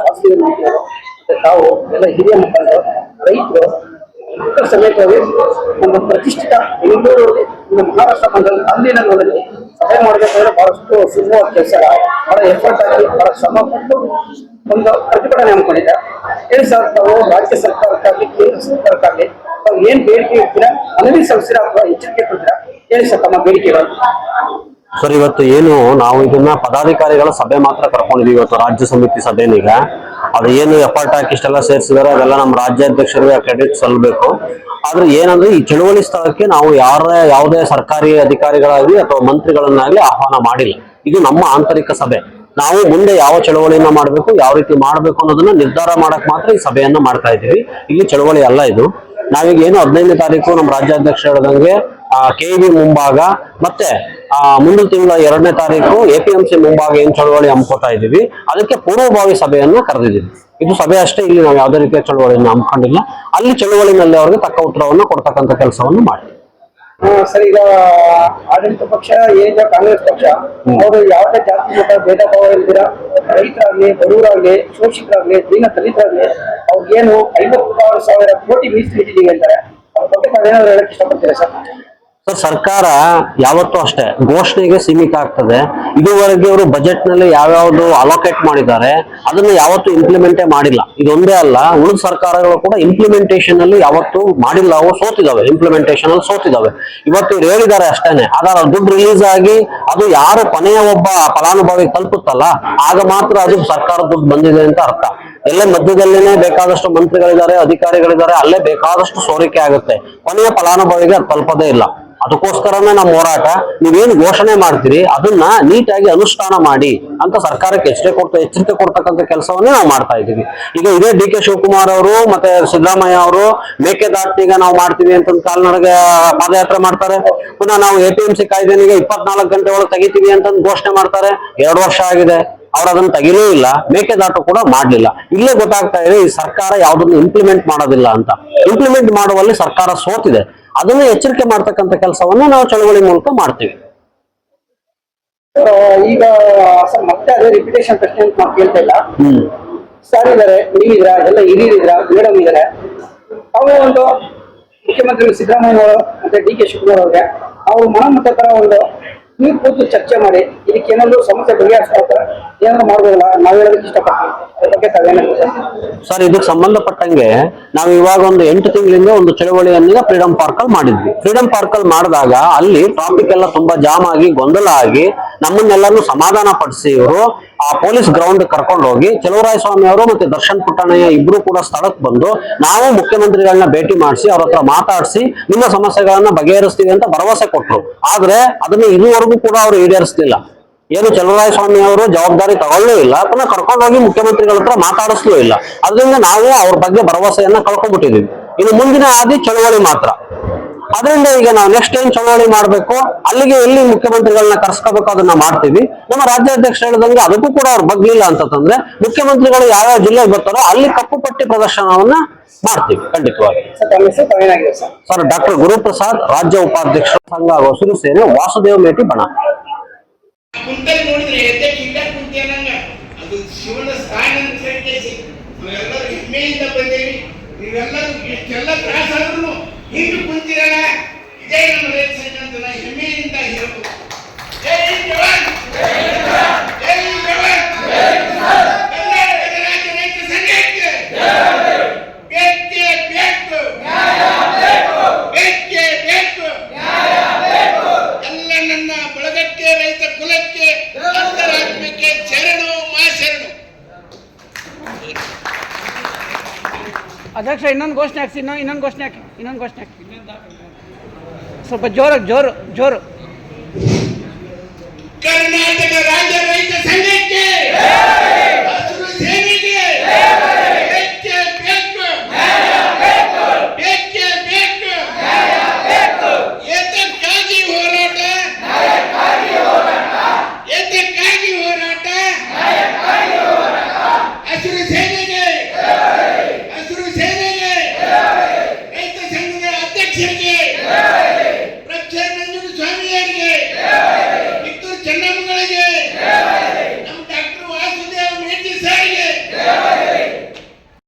ವಾಸುದೇವ ನಾಯ್ಕರು ಮತ್ತೆ ತಾವು ಎಲ್ಲ ಹಿರಿಯ ಮುಖಂಡರು ರೈತರು ಸಮೇತವಾಗಿ ಒಂದು ಪ್ರತಿಷ್ಠಿತ ಬೆಂಗಳೂರು ನಮ್ಮ ಮಹಾರಾಷ್ಟ್ರ ಮಂಡಲ ಗಾಂಧಿನಗರದಲ್ಲಿ ಸಭೆ ಮಾಡಬೇಕಾದ್ರೆ ಬಹಳಷ್ಟು ಸುಲಭವಾದ ಕೆಲಸ ಬಹಳ ಎಫರ್ಟ್ ಆಗಿ ಬಹಳ ಶ್ರಮ ಪಟ್ಟು ಒಂದು ಪ್ರತಿಭಟನೆ ಹಮ್ಮಿಕೊಂಡಿದ್ದೆ ಏನು ಸರ್ಕಾರವು ರಾಜ್ಯ ಸರ್ಕಾರಕ್ಕಾಗಲಿ ಕೇಂದ್ರ ಸರ್ಕಾರಕ್ಕಾಗಲಿ ತಾವು ಏನ್ ಬೇಡಿಕೆ ಇರ್ತೀರಾ ಮನವಿ ಸಲ್ಲಿಸ್ತೀರಾ ಅಥವಾ ಎಚ್ಚರಿಕೆ ಕೊಡ್ತೀರಾ ಹೇಳಿ ಸರ್ ತಮ್ಮ ಬೇಡಿಕೆಗಳು ಸರ್ ಇವತ್ತು ಏನು ನಾವು ಇದನ್ನ ಪದಾಧಿಕಾರಿಗಳ ಸಭೆ ಮಾತ್ರ ಕರ್ಕೊಂಡಿದೀವಿ ಇವತ್ತು ರಾಜ್ಯ ಸಮಿತಿ ಸಭೆನೀಗ. ಅದು ಏನು ಎಫರ್ಟ್ ಹಾಕಿ ಇಷ್ಟೆಲ್ಲ ಸೇರಿಸಿದಾರೆ, ಅದೆಲ್ಲ ನಮ್ಮ ರಾಜ್ಯಾಧ್ಯಕ್ಷರಿಗೆ ಕ್ರೆಡಿಟ್ ಸಲ್ಲಬೇಕು ಆದ್ರೆ ಏನಂದ್ರೆ ಈ ಚಳುವಳಿ ಸ್ಥಳಕ್ಕೆ ನಾವು ಯಾರ, ಯಾವುದೇ ಸರ್ಕಾರಿ ಅಧಿಕಾರಿಗಳಾಗಲಿ ಅಥವಾ ಮಂತ್ರಿಗಳನ್ನಾಗಲಿ ಆಹ್ವಾನ ಮಾಡಿಲ್ಲ. ಇದು ನಮ್ಮ ಆಂತರಿಕ ಸಭೆ. ನಾವು ಮುಂದೆ ಯಾವ ಚಳವಳಿಯನ್ನ ಮಾಡಬೇಕು, ಯಾವ ರೀತಿ ಮಾಡಬೇಕು ಅನ್ನೋದನ್ನ ನಿರ್ಧಾರ ಮಾಡಕ್ ಮಾತ್ರ ಈ ಸಭೆಯನ್ನ ಮಾಡ್ತಾ ಇದ್ದೀವಿ. ಇಲ್ಲಿ ಚಳವಳಿ ಅಲ್ಲ ಇದು. ನಾವೀಗ ಏನು ಹದಿನೈದನೇ ತಾರೀಕು ನಮ್ಮ ರಾಜ್ಯಾಧ್ಯಕ್ಷ ಹೇಳಿದಂಗೆ ಕೆ ಮುಂಭಾಗ, ಮತ್ತೆ ಮುಂದಿನ ತಿಂಗಳ ಎರಡನೇ ತಾರೀಕು ಎ ಪಿ ಎಂ ಸಿ ಮುಂಭಾಗ ಏನ್ ಚಳವಳಿ ಹಮ್ಮಿಕೊತಾ ಇದೀವಿ ಅದಕ್ಕೆ ಪೂರ್ವಭಾವಿ ಸಭೆಯನ್ನು ಕರೆದಿದ್ದೀವಿ. ಇದು ಸಭೆ ಅಷ್ಟೇ ಇಲ್ಲಿ ನಾವು ಯಾವುದೇ ರೀತಿಯ ಚಳವಳಿಯನ್ನು ಹಮ್ಮಿಕೊಂಡಿಲ್ಲ. ಅಲ್ಲಿ ಚಳವಳಿನಲ್ಲಿ ಅವರಿಗೆ ತಕ್ಕ ಉತ್ತರವನ್ನು ಕೊಡ್ತಕ್ಕಂಥ ಕೆಲಸವನ್ನು ಮಾಡಿ. ಸರ್ ಈಗ ಆಡಳಿತ ಪಕ್ಷ ಏನಿದೆ ಕಾಂಗ್ರೆಸ್ ಪಕ್ಷ ಅವರು ಯಾವುದೇ ಜಾತಿ ಮತ ಭೇದ ಭಾವ ಇಲ್ದಿರ ರೈತರಾಗ್ಲಿ ಬಡವರಾಗ್ಲಿ ಶೋಷಿತರಾಗ್ಲಿ ದೀನ ದಲಿತರಾಗ್ಲಿ ಅವ್ರಿಗೇನು ಐವತ್ತಾರು ಸಾವಿರ ಕೋಟಿ ಮೀಸಲಿಟ್ಟಿದ್ದೀವಿ ಅಂತಾರೆ. ಅವ್ರ ಬಗ್ಗೆ ತಾವೇನಾದ್ರು ಹೇಳಕ್ ಇಷ್ಟಪಡ್ತೀರಾ ಸರ್? ಸರ್, ಸರ್ಕಾರ ಯಾವತ್ತೂ ಅಷ್ಟೇ ಘೋಷಣೆಗೆ ಸೀಮಿತ ಆಗ್ತದೆ. ಇದುವರೆಗೆ ಅವರು ಬಜೆಟ್ನಲ್ಲಿ ಯಾವ್ಯಾವ್ದು ಅಲೋಕೇಟ್ ಮಾಡಿದ್ದಾರೆ, ಅದನ್ನ ಯಾವತ್ತೂ ಇಂಪ್ಲಿಮೆಂಟೇ ಮಾಡಿಲ್ಲ. ಇದೊಂದೇ ಅಲ್ಲ, ಉಳಿದ ಸರ್ಕಾರಗಳು ಕೂಡ ಇಂಪ್ಲಿಮೆಂಟೇಷನ್ ಅಲ್ಲಿ ಯಾವತ್ತೂ ಮಾಡಿಲ್ಲ, ಅವು ಸೋತಿದಾವೆ ಇಂಪ್ಲಿಮೆಂಟೇಷನ್ ಅಲ್ಲಿ ಸೋತಿದಾವೆ. ಇವತ್ತು ಇವ್ರು ಹೇಳಿದ್ದಾರೆ ಅಷ್ಟೇನೆ ಅದರ ದುಡ್ಡು ರಿಲೀಸ್ ಆಗಿ ಅದು ಯಾರು ಕೊನೆಯ ಒಬ್ಬ ಫಲಾನುಭವಿ ತಲುಪುತ್ತಲ್ಲ, ಆಗ ಮಾತ್ರ ಅದು ಸರ್ಕಾರ ದುಡ್ಡು ಬಂದಿದೆ ಅಂತ ಅರ್ಥ. ಎಲ್ಲೇ ಮಧ್ಯದಲ್ಲೇನೆ ಬೇಕಾದಷ್ಟು ಮಂತ್ರಿಗಳಿದ್ದಾರೆ, ಅಧಿಕಾರಿಗಳಿದ್ದಾರೆ, ಅಲ್ಲೇ ಬೇಕಾದಷ್ಟು ಸೋರಿಕೆ ಆಗುತ್ತೆ. ಕೊನೆಯ ಫಲಾನುಭವಿಗೆ ತಲುಪದೇ ಇಲ್ಲ. ಅದಕ್ಕೋಸ್ಕರನೇ ನಮ್ಮ ಹೋರಾಟ. ನೀವೇನು ಘೋಷಣೆ ಮಾಡ್ತೀರಿ, ಅದನ್ನ ನೀಟಾಗಿ ಅನುಷ್ಠಾನ ಮಾಡಿ ಅಂತ ಸರ್ಕಾರಕ್ಕೆ ಎಚ್ಚರಿಕೆ ಕೊಡ್ತಾ, ಎಚ್ಚರಿಕೆ ಕೊಡ್ತಕ್ಕಂಥ ಕೆಲಸವನ್ನೇ ನಾವು ಮಾಡ್ತಾ ಇದ್ದೀವಿ. ಈಗ ಇದೇ ಡಿ ಕೆ ಶಿವಕುಮಾರ್ ಅವರು ಮತ್ತೆ ಸಿದ್ದರಾಮಯ್ಯ ಅವರು ಮೇಕೆದಾಟಿನೀಗ ನಾವು ಮಾಡ್ತೀವಿ ಅಂತ ಕಾಲ್ನಡಗೆ ಪಾದಯಾತ್ರೆ ಮಾಡ್ತಾರೆ. ಪುನಃ ನಾವು ಎ ಪಿ ಎಂ ಸಿ ಕಾಯ್ದೆನಿಗೆ ಇಪ್ಪತ್ನಾಲ್ಕು ಗಂಟೆ ಒಳಗೆ ತೆಗಿತೀವಿ ಅಂತ ಘೋಷಣೆ ಮಾಡ್ತಾರೆ. ಎರಡು ವರ್ಷ ಆಗಿದೆ, ಅವ್ರು ಅದನ್ನ ತೆಗಿಲೂ ಇಲ್ಲ, ಮೇಕೆದಾಟು ಕೂಡ ಮಾಡಲಿಲ್ಲ. ಇಲ್ಲೇ ಗೊತ್ತಾಗ್ತಾ ಇದೆ, ಈ ಸರ್ಕಾರ ಯಾವುದನ್ನು ಇಂಪ್ಲಿಮೆಂಟ್ ಮಾಡೋದಿಲ್ಲ ಅಂತ. ಇಂಪ್ಲಿಮೆಂಟ್ ಮಾಡುವಲ್ಲಿ ಸರ್ಕಾರ ಸೋತಿದೆ. ಅದನ್ನ ಎಚ್ಚರಿಕೆ ಮಾಡ್ತಕ್ಕಂಥ ಕೆಲಸವನ್ನು ನಾವು ಚಳವಳಿ ಮೂಲಕ ಮಾಡ್ತೀವಿ. ಈಗ ಸರ್ ಮತ್ತೆ ಅದೇ ರಿಪಿಟೇಷನ್ ಪ್ರಶ್ನೆ ಅಂತ ನಾವು ಕೇಳ್ತಾ ಇಲ್ಲ. ಸರ್ ಇದಾರೆ ನೀವಿದ್ರ ಎಲ್ಲ ಹಿರಿಯರಿದ್ರ ಮೇಡಮ್ ಇದಾರೆ. ಅವರು ಒಂದು ಮುಖ್ಯಮಂತ್ರಿ ಸಿದ್ದರಾಮಯ್ಯ ಅವರು ಮತ್ತೆ ಡಿ ಕೆ ಶಿವಕುಮಾರ್ ಅವ್ರಿಗೆ ಅವರು ಮನಮತ ತರ ಒಂದು ನೀವು ಕೂತು ಚರ್ಚೆ ಮಾಡಿ, ಇದಕ್ಕೆ ಏನಾದ್ರು ಸಮಸ್ಯೆ ಬಗೆಹರಿಸ್ಕೊಳ್ತಾರೆ, ಏನಾದ್ರು ಮಾಡ್ಬೋದಲ್ಲ, ನಾವು ಹೇಳೋದಕ್ಕೆ ಇಷ್ಟಪಡ್ತೀವಿ. ಸರ್, ಇದಕ್ಕೆ ಸಂಬಂಧಪಟ್ಟಂಗೆ ನಾವು ಇವಾಗ ಒಂದು ಎಂಟು ತಿಂಗಳಿಂದ ಒಂದು ಚಳವಳಿಯನ್ನ ಫ್ರೀಡಂ ಪಾರ್ಕ್ ಅಲ್ಲಿ ಮಾಡಿದ್ವಿ. ಫ್ರೀಡಂ ಪಾರ್ಕ್ ಅಲ್ಲಿ ಮಾಡಿದಾಗ ಅಲ್ಲಿ ಟ್ರಾಫಿಕ್ ಎಲ್ಲ ತುಂಬಾ ಜಾಮ್ ಆಗಿ, ಗೊಂದಲ ಆಗಿ ನಮ್ಮನ್ನೆಲ್ಲರೂ ಸಮಾಧಾನ ಪಡಿಸಿ ಇವರು. ಆ ಪೊಲೀಸ್ ಗ್ರೌಂಡ್ ಕರ್ಕೊಂಡು ಹೋಗಿ ಚಲುವರಾಯ ಸ್ವಾಮಿ ಅವರು ಮತ್ತೆ ದರ್ಶನ್ ಪುಟ್ಟಣಯ್ಯ ಇಬ್ರು ಕೂಡ ಸ್ಥಳಕ್ಕೆ ಬಂದು ನಾವು ಮುಖ್ಯಮಂತ್ರಿಗಳನ್ನ ಭೇಟಿ ಮಾಡಿಸಿ ಅವ್ರ ಹತ್ರ ಮಾತಾಡಿಸಿ ನಿಮ್ಮ ಸಮಸ್ಯೆಗಳನ್ನ ಬಗೆಹರಿಸ್ತೀವಿ ಅಂತ ಭರವಸೆ ಕೊಟ್ರು. ಆದ್ರೆ ಅದನ್ನ ಇದುವರೆಗೂ ಕೂಡ ಅವರು ಈಡೇರಿಸ್ಲಿಲ್ಲ. ಏನು ಚಲುವರಾಯ ಸ್ವಾಮಿ ಅವರು ಜವಾಬ್ದಾರಿ ತಗೊಳ್ಳೂ ಇಲ್ಲ, ಪುನಃ ಕರ್ಕೊಂಡು ಹೋಗಿ ಮುಖ್ಯಮಂತ್ರಿಗಳ ಹತ್ರ ಮಾತಾಡಿಸ್ಲೂ ಇಲ್ಲ. ಅದರಿಂದ ನಾವು ಅವ್ರ ಬಗ್ಗೆ ಭರವಸೆಯನ್ನ ಕಳ್ಕೊಂಡ್ಬಿಟ್ಟಿದೀವಿ. ಇನ್ನು ಮುಂದಿನ ಹಾದಿ ಚಳುವಳಿ ಮಾತ್ರ. ಅದರಿಂದ ಈಗ ನಾವು ನೆಕ್ಸ್ಟ್ ಏನ್ ಚಳವಳಿ ಮಾಡಬೇಕು ಅಲ್ಲಿಗೆ ಎಲ್ಲಿ ಮುಖ್ಯಮಂತ್ರಿಗಳನ್ನ ಕರ್ಸ್ಕೋಬೇಕು ಅದನ್ನ ಮಾಡ್ತೀವಿ. ನಮ್ಮ ರಾಜ್ಯಾಧ್ಯಕ್ಷ ಹೇಳಿದಂಗೆ ಅದಕ್ಕೂ ಕೂಡ ಅವ್ರು ಬಗ್ಲಿಲ್ಲ ಅಂತಂದ್ರೆ ಮುಖ್ಯಮಂತ್ರಿಗಳು ಯಾವ್ಯಾವ ಜಿಲ್ಲೆಗೆ ಬರ್ತಾರೋ ಅಲ್ಲಿ ಕಪ್ಪು ಪಟ್ಟಿ ಪ್ರದರ್ಶನವನ್ನ ಮಾಡ್ತೀವಿ ಖಂಡಿತವಾಗಿ. ಸರ್ ಡಾಕ್ಟರ್ ಗುರುಪ್ರಸಾದ್ ರಾಜ್ಯ ಉಪಾಧ್ಯಕ್ಷ ಸಂಘ ಹಸಿರು ಸೇನೆ ವಾಸುದೇವ ಮೇಟಿ ಬಣ. ನೀವೆಲ್ಲರೂ ಇಷ್ಟೆಲ್ಲ ತ್ರಾಸ ಆದ್ರೂ ಹಿಂದೆ ಕುಂತಿರಲ್ಲ ಇದೇ ನಮ್ಮ ಅಧ್ಯಕ್ಷ, ಇನ್ನೊಂದು ಘೋಷಣೆ ಹಾಕ್ಸಿ ಇನ್ನೊಂದು ಇನ್ನೊಂದು ಘೋಷಣೆ ಹಾಕಿ, ಇನ್ನೊಂದು ಘೋಷಣೆ ಹಾಕಿ. ಸ್ವಲ್ಪ ಜೋರು ಜೋರು. ಜೋರು